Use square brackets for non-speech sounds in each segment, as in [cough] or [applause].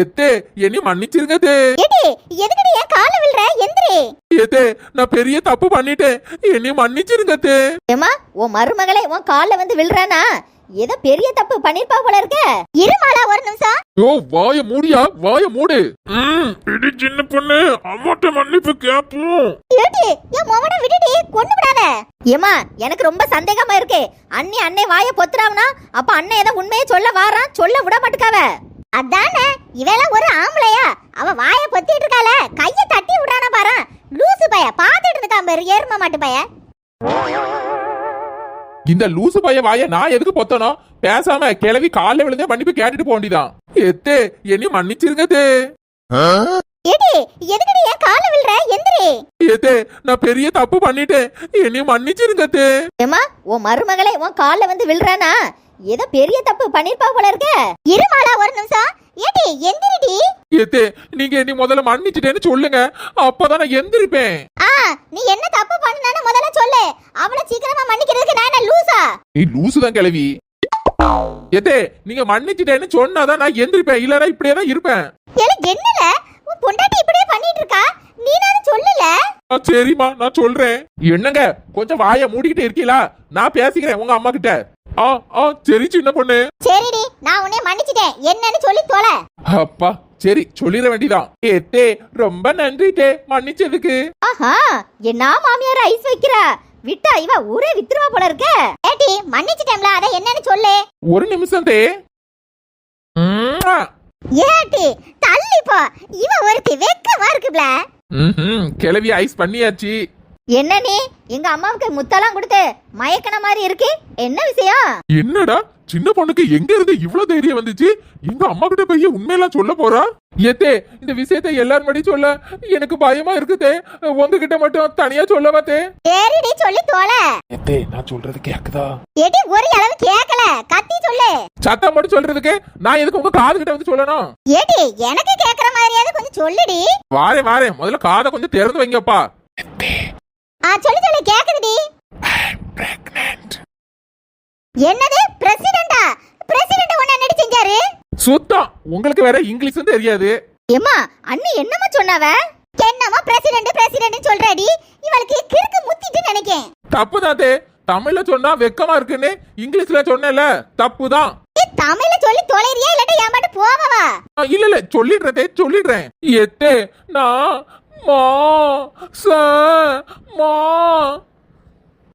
எத்தே என்னை மன்னிச்சிருங்க தே ஏடி எதுக்குடி என் கால விழுற? எந்திரி. எத்தே நான் பெரிய தப்பு பண்ணிட்டேன். என்னை மன்னிச்சிருங்க தே ஏமா உன் மருமகளே உன் கால்ல வந்து விழுறானா? ஏதோ பெரிய தப்பு பண்ணிருப்பா போல இருக்க. இருமாளா ஒரு நிமிஷம். யோ வாய மூடியா? வாய மூடு. ம் இடி சின்ன பொண்ணு அம்மாட்ட மன்னிப்பு கேப்போம். ஏடி என் மொவன விடுடி கொண்டு விடாத. ஏமா எனக்கு ரொம்ப சந்தேகமா இருக்கு. அண்ணி அண்ணே வாய பொத்துறாவனா அப்ப அண்ணன் ஏதோ உண்மையை சொல்ல வாரான் சொல்ல விட மாட்டுக்காவ. அதானே? இவெல்லாம் ஒரு ஆம்பளையா? அவ வாய பொத்திட்டு இருக்கால கைய தட்டி விடானா பாரு. லூசு பைய. பாத்துட்டு இருக்கான் பாரு. எரும மாட்டு பைய. இந்த லூசு பைய வாய நான் எதுக்கு பொத்தணும் பேசாம கிளவி காலைல விழுந்தே மன்னிப்பு கேட்டுட்டு போக வேண்டியதான் எத்தே என்னை மன்னிச்சிருங்க தே. ஏடி எதுக்குடி என் கால விழுற? எந்திரி. எத்தே நான் பெரிய தப்பு பண்ணிட்டேன். என்னை மன்னிச்சிருங்க தே. ஏமா உன் மருமகளே உன் கால்ல வந்து விழுறானா? ஏதோ பெரிய தப்பு பண்ணிருப்பா போல இருக்க. இருமாளா ஒரு நிமிஷம். ஏடி எந்திரிடி. எத்தே நீங்க என்னை முதல்ல மன்னிச்சிட்டேன்னு சொல்லுங்க. அப்பதான் நான் எந்திரிப்பேன். ஆ நீ என்ன தப்பு பண்ணனு முதல்ல சொல்லு. அவளை சீக்கிரமா மன்னிக்கிறதுக்கு நான் என்ன லூசா? நீ லூசு தான் கிளவி எத்தே நீங்க மன்னிச்சிட்டேன்னு சொன்னாதான் நான் எந்திரிப்பேன். இல்லனா இப்படியே தான் இருப்பேன். ஏல என்னல? உன் பொண்டாட்டி இப்படியே பண்ணிட்டு இருக்கா நீ நானும் சொல்லல? சரிம்மா நான் சொல்றேன். என்னங்க கொஞ்சம் வாயை மூடிக்கிட்டு இருக்கீங்களா நான் பேசிக்கிறேன் உங்க அம்மா கிட்ட. ஆ ஆ சரி சின்ன பொண்ணு. சரிடி நான் உன்னை மன்னிச்சிட்டேன். என்னன்னு சொல்லி தொலை. அப்பா சரி சொல்லிட வேண்டியதான் ஏத்தே ரொம்ப நன்றி தே மன்னிச்சதுக்கு. ஆஹா என்ன மாமியார் ஐஸ் வைக்கிறா? விட்டா இவ ஊரே வித்துருவா போல இருக்க. ஏடி மன்னிச்சிட்டேன்ல அத என்னன்னு சொல்லு. ஒரு நிமிஷம் தே. ஏடி தள்ளி போ. இவ ஒருத்தி வெக்கமா இருக்குப்ல. ம்ஹும், கிளவி ஐஸ் பண்ணியாச்சு. என்ன நீ? எங்க அம்மாவுக்கு முத்தெல்லாம் கொடுத்து மயக்கன மாதிரி இருக்கு? என்ன விஷயம்? என்னடா? சின்ன பொண்ணுக்கு எங்க இருந்து இவ்வளவு தைரியம் வந்துச்சு? எங்க அம்மா கிட்ட போய் உண்மையெல்லாம் சொல்ல போறா? ஏத்தே இந்த விஷயத்தை எல்லாரும் மடி சொல்ல எனக்கு பயமா இருக்குதே உங்ககிட்ட மட்டும் தனியா சொல்ல மாத்தே. சரிடி சொல்லி தொலை ஏத்தே நான் சொல்றது கேக்குதா? எடி ஒரு அளவு கேக்கல. கத்தி சொல்லு. சத்தம் மட்டும் சொல்றதுக்கு நான் எதுக்கு உங்க காது கிட்ட வந்து சொல்லணும்? ஏடி எனக்கு கேக்குற மாதிரியாவது கொஞ்சம் சொல்லுடி. வாரேன் வாரேன் முதல்ல காதை கொஞ்சம் திறந்து வைங்கப்பா. ஆ சொல்லு சொல்லு கேக்குதுடி. என்னது? பிரசிடண்டா பிரசிடண்ட் உன்ன என்னடி செஞ்சாரு? சுத்தம் உங்களுக்கு வேற இங்கிலீஷும் தெரியாது. ஏம்மா அண்ணி என்னம்மா சொன்னாவ? என்னம்மா பிரசிடண்ட் பிரசிடண்ட் சொல்றாடி? இவளுக்கு கிறுக்கு முத்திட்டு நினைக்கேன். தப்பு தாத்தே தமிழ்ல சொன்னா வெக்கமா இருக்குன்னு இங்கிலீஷ்ல சொன்னேன்ல. தப்பு தான் தமிழ்ல சொல்லி தொலைறியா? இல்லாட்டி ஏமாட்டு போவவா? இல்ல இல்ல சொல்லிடுறதே சொல்லிடுறேன். எத்தே நான் மா ச மா.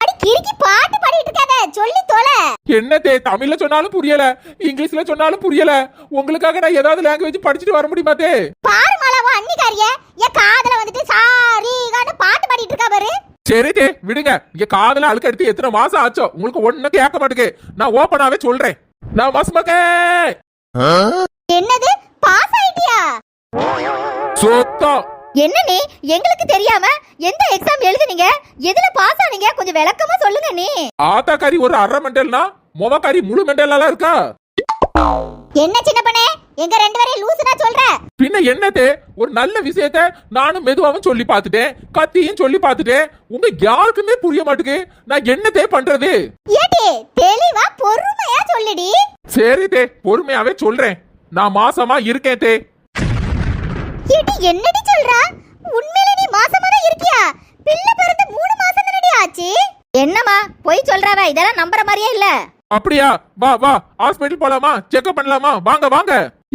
அடி கிறுக்கி பாட்டு பாடிட்டு இருக்காத. சொல்லி தொலை. என்னத்தே தமிழ்ல சொன்னாலும் புரியல இங்கிலீஷ்ல சொன்னாலும் புரியல. உங்களுக்காக நான் ஏதாவது லாங்குவேஜ் படிச்சுட்டு வர முடியுமா தே? பாரு மாலாவோ அன்னிக்காரிய. என் காதுல வந்துட்டு சாரிகான்னு பாட்டு பாடிட்டு இருக்கா பாரு. சரி தே விடுங்க. இங்க காதல அழுக்க எடுத்து எத்தனை மாசம் ஆச்சோ? உங்களுக்கு ஒண்ணும் கேட்க மாட்டேங்க நான் ஓப்பனாவே சொல்றேன். நான் மஸ்மகே என்னது? பாஸ் ஆயிட்டியா? சுத்தம். என்ன நீ எங்களுக்கு தெரியாம எந்த எக்ஸாம் எழுதுனீங்க? எதுல பாஸ் ஆனீங்க? கொஞ்சம் விளக்கமா சொல்லுங்க நீ ஆத்தாக்காரி ஒரு அரை மெண்டல்னா மொவக்காரி முழு மெண்டல்லாம் இருக்கா? என்ன சின்ன பண்ணே எங்க ரெண்டு பேரையும் லூசுனா சொல்ற? பின்ன என்னத்தே ஒரு நல்ல விஷயத்த நானும் மெதுவாவும் சொல்லி பார்த்துட்டேன் கத்தியும் சொல்லி பார்த்துட்டேன். உங்க யாருக்குமே புரிய மாட்டுக்கு. நான் என்னத்தே பண்றது? ஏடி தெளிவா பொறுமையா சொல்லுடி. சரி தே பொறுமையாவே சொல்றேன். நான் மாசமா இருக்கேன் தே. ஏடி என்னடி உண்மையில நீ மாசமா தான் இருக்கியா? பிள்ளை பிறந்து மூணு மாசம் தானடி ஆச்சு? என்னம்மா பொய் சொல்றாவ? இதெல்லாம் நம்புற மாதிரியே இல்ல. அப்படியா? வா வா. ஹாஸ்பிட்டல் போலாமா? செக்அப் பண்ணலாமா? வாங்க வாங்க.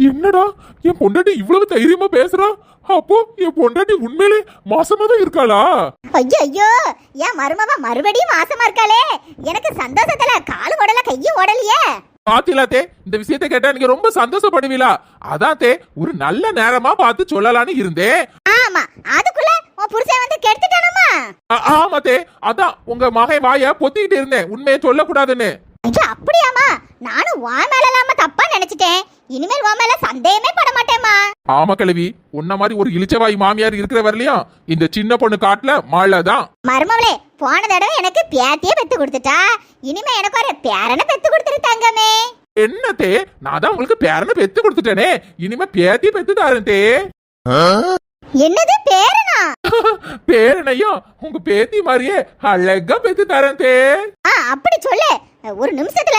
என்னடா? என் பொண்டாட்டி இவ்வளவு தைரியமா பேசுறா? அப்போ என் பொண்டாட்டி உண்மையிலே மாசமா தான் இருக்காளா? ஐயோ ஐயோ என் மருமவ மறுபடியும் மாசமா இருக்காளே. எனக்கு சந்தோஷத்துல காலு ஓடல கையும் ஓடலையே பாத்தீங்களா தே? இந்த விஷயத்தை கேட்டா நீங்க ரொம்ப சந்தோஷப்படுவீங்களா அதான் தே ஒரு நல்ல நேரமா பார்த்து சொல்லலாம்னு இருந்தேன். ஆமா அதுக்குள்ள உன் புருஷன் வந்து ஆமா தே அதான் உங்க மகன் வாய பொத்திக்கிட்டு இருந்தேன். உண்மையை சொல்லக்கூடாதுன்னு. ஐயோ அப்படியாம்மா. நானும் உன் மேல இல்லாம தப்பா நினைச்சிட்டேன். இனிமேல் உன் மேல சந்தேகமே பட மாட்டேம்மா. ஆமா கிழவி உன்ன மாதிரி ஒரு இளிச்சவாய் மாமியார் இருக்கிற வரலையும் இந்த சின்ன பொண்ணு காட்டுல தான். மருமவளே போன தடவை எனக்கு பேத்தியே பெத்து கொடுத்துட்டா. இனிமே எனக்கு ஒரு பேரனை பெத்து கொடுத்துரு தங்கமே. என்னத்தே? நான் தான் உங்களுக்கு பேரனை பெத்து கொடுத்துட்டேனே. இனிமே பேத்தி பெத்து தாரேன் தே. என்னது பேரனா? பேரனையும் உங்க பேத்தி மாதிரியே அழகா பெத்து தரேன் ஆ அப்படி சொல்லு. ஒரு நிமிஷத்துல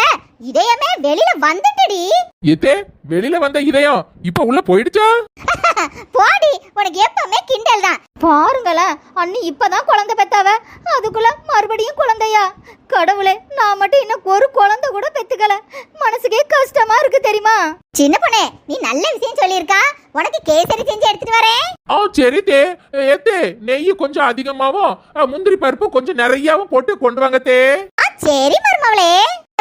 இதயமே வெளியில வந்துட்டடி. எத்தே வெளியில வந்த இதயம் இப்ப உள்ள போயிடுச்சா? [laughs] போடி உனக்கு எப்பவுமே கிண்டல் தான். பாருங்களேன் அண்ணி இப்பதான் குழந்தை பெத்தாவ. அதுக்குள்ள மறுபடியும் குழந்தையா? கடவுளே நான் மட்டும் இன்னும் ஒரு குழந்தை கூட பெத்துக்கல. மனசுக்கே கஷ்டமா இருக்கு தெரியுமா? சின்ன பொண்ணே நீ நல்ல விஷயம் சொல்லியிருக்கா? உனக்கு கேசரி செஞ்சு எடுத்துட்டு வரேன். ஆ சரி தே. எத்தே நெய் கொஞ்சம் அதிகமாவும் முந்திரி பருப்பு கொஞ்சம் நிறையாவும் போட்டு கொண்டு வாங்க தே. சரி மருமவளே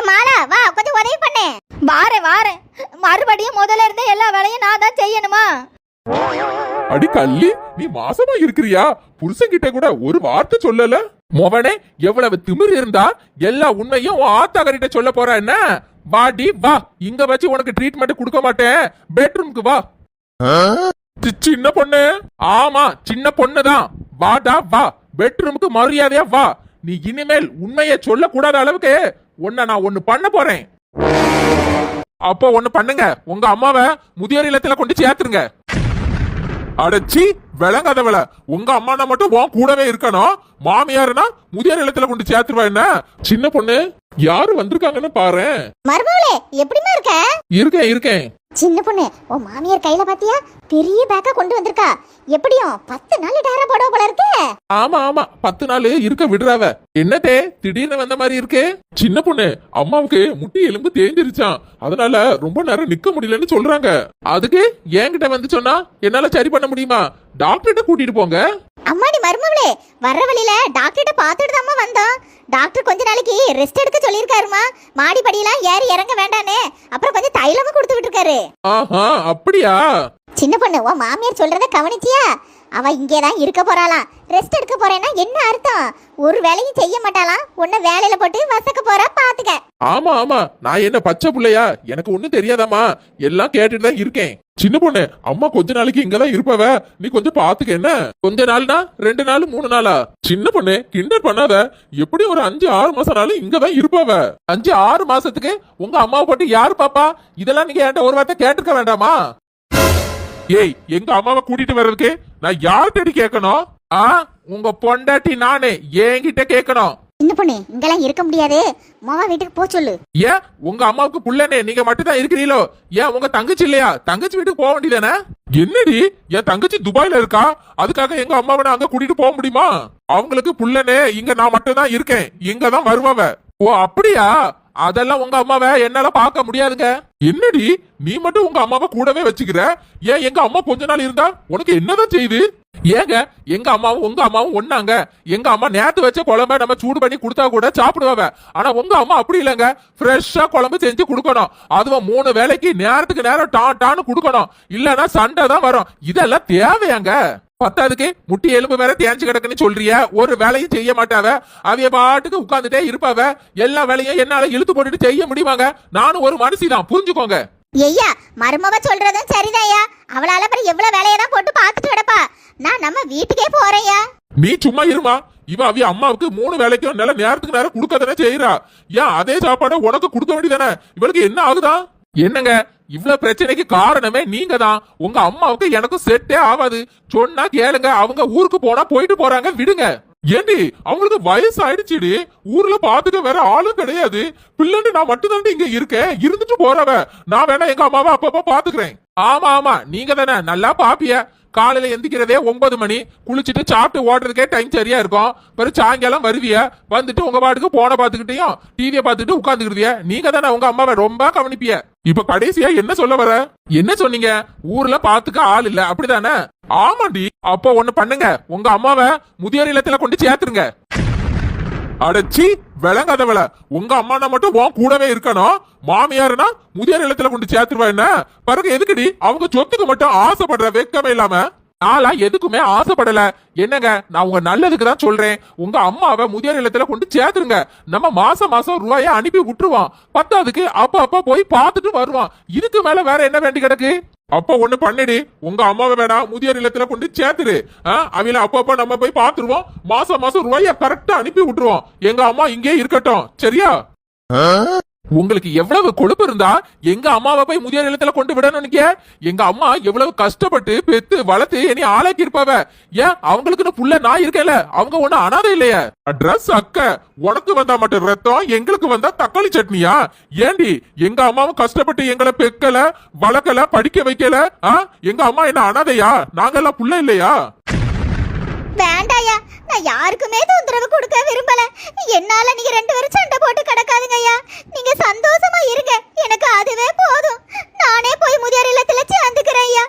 மாலா வா கொஞ்சம் உதவி பண்ணு. வாரேன் வாரேன். மறுபடியும் முதல்ல இருந்தே எல்லா வேலையும் நான் தான் செய்யணுமா? அடி கள்ளி நீ மாசமா இருக்கிறியா? புருஷன் கிட்ட கூட ஒரு வார்த்தை சொல்லல. மொவனே எவ்வளவு திமிரு இருந்தா எல்லா உண்மையும் உன் ஆத்தாக்கரிட்ட சொல்ல போற என்ன? வாடி வா. இங்க வச்சு உனக்கு ட்ரீட்மெண்ட் கொடுக்க மாட்டேன். பெட்ரூம்க்கு வா. சி- சின்ன பொண்ணு. ஆமா சின்ன பொண்ணுதான். வாடா வா. பெட்ரூமுக்கு மரியாதையா வா. நீ இனிமேல் உண்மையை சொல்லக்கூடாத அளவுக்கு உன்னை நான் ஒண்ணு பண்ண போறேன். அப்போ ஒண்ணு பண்ணுங்க. உங்க அம்மாவை முதியோர் இல்லத்துல கொண்டு சேர்த்துருங்க. அடச்சி விளங்காதவள. உங்க அம்மானா மட்டும் உன் கூடவே இருக்கணும். மாமியாருனா முதியோர் இல்லத்துல கொண்டு சேர்த்துருவா என்ன? சின்ன பொண்ணு யாரு வந்திருக்காங்கன்னு பாரு மருமவளே எப்படிமா இருக்க? இருக்கேன் இருக்கேன். சின்ன பொண்ணு உன் மாமியார் கையில பாத்தியா? பெரிய பேக்கா கொண்டு வந்திருக்கா. எப்படியும் பத்து நாள் டேரா போட போல இருக்கு. ஆமா ஆமா. பத்து நாள் இருக்க விடுறாவ. என்னதே திடீர்னு வந்த மாதிரி இருக்கு? சின்ன பொண்ணு அம்மாவுக்கு முட்டி எலும்பு தேஞ்சிருச்சான் அதனால ரொம்ப நேரம் நிக்க முடியலன்னு சொல்றாங்க. அதுக்கு என்கிட்ட வந்து சொன்னா என்னால சரி பண்ண முடியுமா? டாக்டர்கிட்ட கூட்டிட்டு போங்க. அம்மாடி மருமவளே வர்ற வழியில டாக்டர்கிட்ட பார்த்துட்டு தாம்மா வந்தோம். டாக்டர் கொஞ்ச நாளைக்கு ரெஸ்ட் எடுக்க சொல்லியிருக்காருமா மாடி படியெல்லாம் ஏறி இறங்க வேண்டானே. அப்புறம் கொஞ்சம் தைலமும் கொடுத்து விட்டுருக்காரு. ஆஹா அப்படியா? சின்ன பொண்ணு உன் மாமியார் சொல்றத கவனிச்சியா? அவ இங்கே தான் இருக்க போறாளாம். ரெஸ்ட் எடுக்க போறேன்னா என்ன அர்த்தம்? ஒரு வேலையும் செய்ய மாட்டாளாம் உன்னை வேலையில போட்டு வசக்க போறா பாத்துக்க. ஆமா ஆமா. நான் என்ன பச்சை புள்ளையா? எனக்கு ஒண்ணும் தெரியாதாம்மா. எல்லாம் கேட்டுட்டு தான் இருக்கேன். சின்ன பொண்ணு அம்மா கொஞ்ச நாளைக்கு இங்கதான் இருப்பவ. நீ கொஞ்சம் பாத்துக்க என்ன? கொஞ்ச நாள்னா ரெண்டு நாள் மூணு நாளா? சின்ன பொண்ணு கிண்டர் பண்ணாத. எப்படி ஒரு அஞ்சு ஆறு மாசம் நாளும் இங்கதான் இருப்பவ? அஞ்சு ஆறு மாசத்துக்கு உங்க அம்மாவை போட்டு யாரு பாப்பா? இதெல்லாம் நீங்க என்கிட்ட ஒரு வார்த்தை கேட்டுக்க வேண்டாமா? ஏய் எங்க அம்மாவை கூட்டிட்டு வர்றதுக்கு நான் யார்கிட்ட கேட்கணும்? ஆ? உங்க பொண்டாட்டி நானே என்கிட்ட கேட்கணும். சின்ன பொண்ணு இங்கெல்லாம் இருக்க முடியாது. மாமா வீட்டுக்கு போ சொல்லு. ஏன்? உங்க அம்மாவுக்கு புள்ளனே நீங்க மட்டும் தான் இருக்கிறீங்களோ? ஏன் உங்க தங்கச்சி இல்லையா? தங்கச்சி வீட்டுக்கு போக வேண்டியதானே? என்னடி? என் தங்கச்சி துபாயில இருக்கா? அதுக்காக எங்க அம்மாவை நான் அங்க கூட்டிட்டு போக முடியுமா? அவங்களுக்கு புள்ளனே இங்க நான் மட்டும் தான் இருக்கேன். இங்க தான் வருவவ. ஓ அப்படியா? அதெல்லாம் உங்க அம்மாவை என்னால பார்க்க முடியாதுங்க. என்னடி? நீ மட்டும் உங்க அம்மாவை கூடவே வச்சுக்கிற? ஏன் எங்க அம்மா கொஞ்ச நாள் இருந்தா உனக்கு என்னதான் செய்யுது ஏங்க எங்க அம்மாவும் உங்க அம்மாவும் ஒண்ணாங்க. எங்க அம்மா நேத்து வச்ச குழம்ப நம்ம சூடு பண்ணி கொடுத்தா கூட சாப்பிடுவாங்க. ஆனா உங்க அம்மா அப்படி இல்லைங்க. ஃப்ரெஷ்ஷா குழம்பு செஞ்சு கொடுக்கணும். அதுவும் மூணு வேளைக்கு நேரத்துக்கு நேரம் டான் டான்னு கொடுக்கணும். இல்லனா சண்டை தான் வரும். இதெல்லாம் தேவையாங்க. பத்தாதுக்கு முட்டி எலும்பு வேற தேஞ்சு கிடக்குன்னு சொல்றிய. ஒரு வேலையும் செய்ய மாட்டாவ. அவைய பாட்டுக்கு உட்காந்துட்டே இருப்பாவ. எல்லா வேலையும் என்னால இழுத்து போட்டுட்டு செய்ய முடியுமாங்க? நானும் ஒரு மனுஷிதான். புரிஞ்சுக்கோங்க. ஐயா மருமவ சொல்றதும் சரிதான்யா அவளால அப்புறம் எவ்வளவு வேலையை தான் போட்டு பாத்துட்டு கிடப்பா. நான் நம்ம வீட்டுக்கே போறேயா நீ சும்மா இருமா. இவ அவிய அம்மாவுக்கு மூணு வேலைக்கும் நல்ல நேரத்துக்கு நேரம் கொடுக்கதானே செய்யறா ஏன் அதே சாப்பாடை உனக்கு கொடுக்க வேண்டியதானே இவளுக்கு என்ன ஆகுதா? என்னங்க? இவ்வளவு பிரச்சனைக்கு காரணமே நீங்க தான் உங்க அம்மாவுக்கு எனக்கும் செட்டே ஆகாது. சொன்னா கேளுங்க. அவங்க ஊருக்கு போனா போயிட்டு போறாங்க. விடுங்க. ஏண்டி? அவங்களுக்கு வயசு ஆயிடுச்சுடி ஊர்ல பாத்துக்க வேற ஆளும் கிடையாது. பிள்ளைன்னு நான் மட்டும் இங்க இருக்கேன். இருந்துட்டு போறவ. நான் வேணா எங்க அம்மாவை அப்பப்ப பாத்துக்கிறேன். ஆமா ஆமா. நீங்க தானே நல்லா பாப்பிய? காலையில எந்திக்கிறதே ஒன்பது மணி. குளிச்சுட்டு சாப்பிட்டு ஓடுறதுக்கே டைம் சரியா இருக்கும். பிறகு சாயங்காலம் வருவிய? வந்துட்டு உங்க பாட்டுக்கு போன பாத்துக்கிட்டையும் டிவியை பார்த்துட்டு உட்காந்துக்கிட்டிய நீங்க தானே உங்க அம்மாவை ரொம்ப கவனிப்பிய. இப்ப கடைசியா என்ன சொல்ல வர? என்ன சொன்னீங்க? ஊர்ல பாத்துக்க ஆள் இல்ல. அப்படிதானே? ஆமாண்டி. அப்போ ஒண்ணு பண்ணுங்க. உங்க அம்மாவை முதியோர் இல்லத்துல கொண்டு சேர்த்துருங்க. அடச்சி. விளங்காதவள. உங்க அம்மானா மட்டும் உன் கூடவே இருக்கணும். மாமியாருனா முதியோர் இல்லத்துல கொண்டு சேர்த்துருவா என்ன? பிறகு எதுக்குடி? அவங்க சொத்துக்கு மட்டும் ஆசைப்படுற வெக்கமே இல்லாம. நாளா எதுக்குமே ஆசைப்படல. என்னங்க? நான் உங்க நல்லதுக்கு தான் சொல்றேன். உங்க அம்மாவை முதியோர் இல்லத்துல கொண்டு சேர்த்துருங்க. நம்ம மாசம் மாசம் ரூபாய அனுப்பி விட்டுருவான் பத்தாதுக்கு அப்ப அப்ப போய் பார்த்துட்டு வருவான் இதுக்கு மேல வேற என்ன வேண்டி கிடக்கு? அப்ப ஒண்ணு பண்ணிடு. உங்க அம்மாவை வேணா முதியோர் இல்லத்துல கொண்டு சேர்த்துரு ஆ, அப்பப்ப நம்ம போய் பாத்துருவோம். மாசம் மாசம் ரூபாய கரெக்டா அனுப்பி விட்டுருவோம். எங்க அம்மா இங்கே இருக்கட்டும். சரியா? உங்களுக்கு எவ்வளவு கொழுப்பு இருந்தா எங்க அம்மாவை போய் முதியோர் இல்லத்துல கொண்டு விடணும்னு எங்க அம்மா எவ்வளவு கஷ்டப்பட்டு பெத்து வளர்த்து என்னை ஆளாக்கி இருப்பாவ ஏன்? அவங்களுக்குன்னு புள்ள நான் இருக்கல அவங்க ஒண்ணு அனாதை இல்லையே. ட்ரெஸ் அக்க. உனக்கு வந்தா மட்டும் ரத்தம் எங்களுக்கு வந்தா தக்காளி சட்னியா? ஏண்டி? எங்க அம்மாவும் கஷ்டப்பட்டு எங்களை பெக்கல வளர்க்கல படிக்க வைக்கல. ஆ? எங்க அம்மா என்ன அனாதையா? நாங்கெல்லாம் புள்ள இல்லையா? வேண்டாயா நான் யாருக்குமே தொந்தரவு கொடுக்க விரும்பல. என்னால நீங்க ரெண்டு பேரும் சண்டை போட்டு கிடக்காதுங்க ஐயா நீங்க சந்தோஷமா இருங்க எனக்கு அதுவே போதும் நானே போய் முதியோர் இல்லத்துல சேர்ந்துக்கிறேன் ஐயா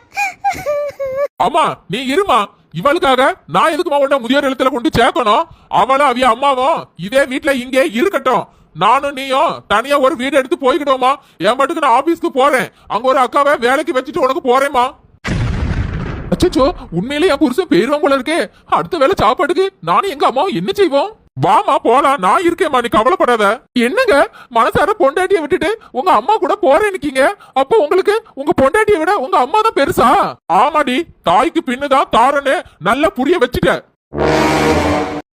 அம்மா நீ இருமா. இவளுக்காக நான் எதுக்குமா உன்ன முதியோர் இல்லத்துல கொண்டு சேர்க்கணும்? அவளும் அவிய அம்மாவும் இதே வீட்டுல இங்கே இருக்கட்டும். நானும் நீயும் தனியா ஒரு வீடு எடுத்து போய்க்கிட்டோமா என் பாட்டுக்கு நான் ஆபீஸ்க்கு போறேன். அங்க ஒரு அக்காவை வேலைக்கு வச்சுட்டு உனக்கு போறேம்மா. அச்சோ உண்மையிலே என் புருஷன் போயிருவான் போல இருக்கே. அடுத்த வேலை சாப்பாட்டுக்கு நானும் எங்க அம்மாவும் என்ன செய்வோம்? வாமா போலாம். நான் இருக்கேம்மா நீ கவலைப்படாத. என்னங்க? மனசார பொண்டாட்டிய விட்டுட்டு உங்க அம்மா கூட போறேன் நிக்கீங்க அப்போ உங்களுக்கு உங்க பொண்டாட்டிய விட உங்க அம்மா தான் பெருசா? ஆமாடி தாய்க்கு பின்னுதான் தாரன்னு நல்லா புரிய வச்சுட்ட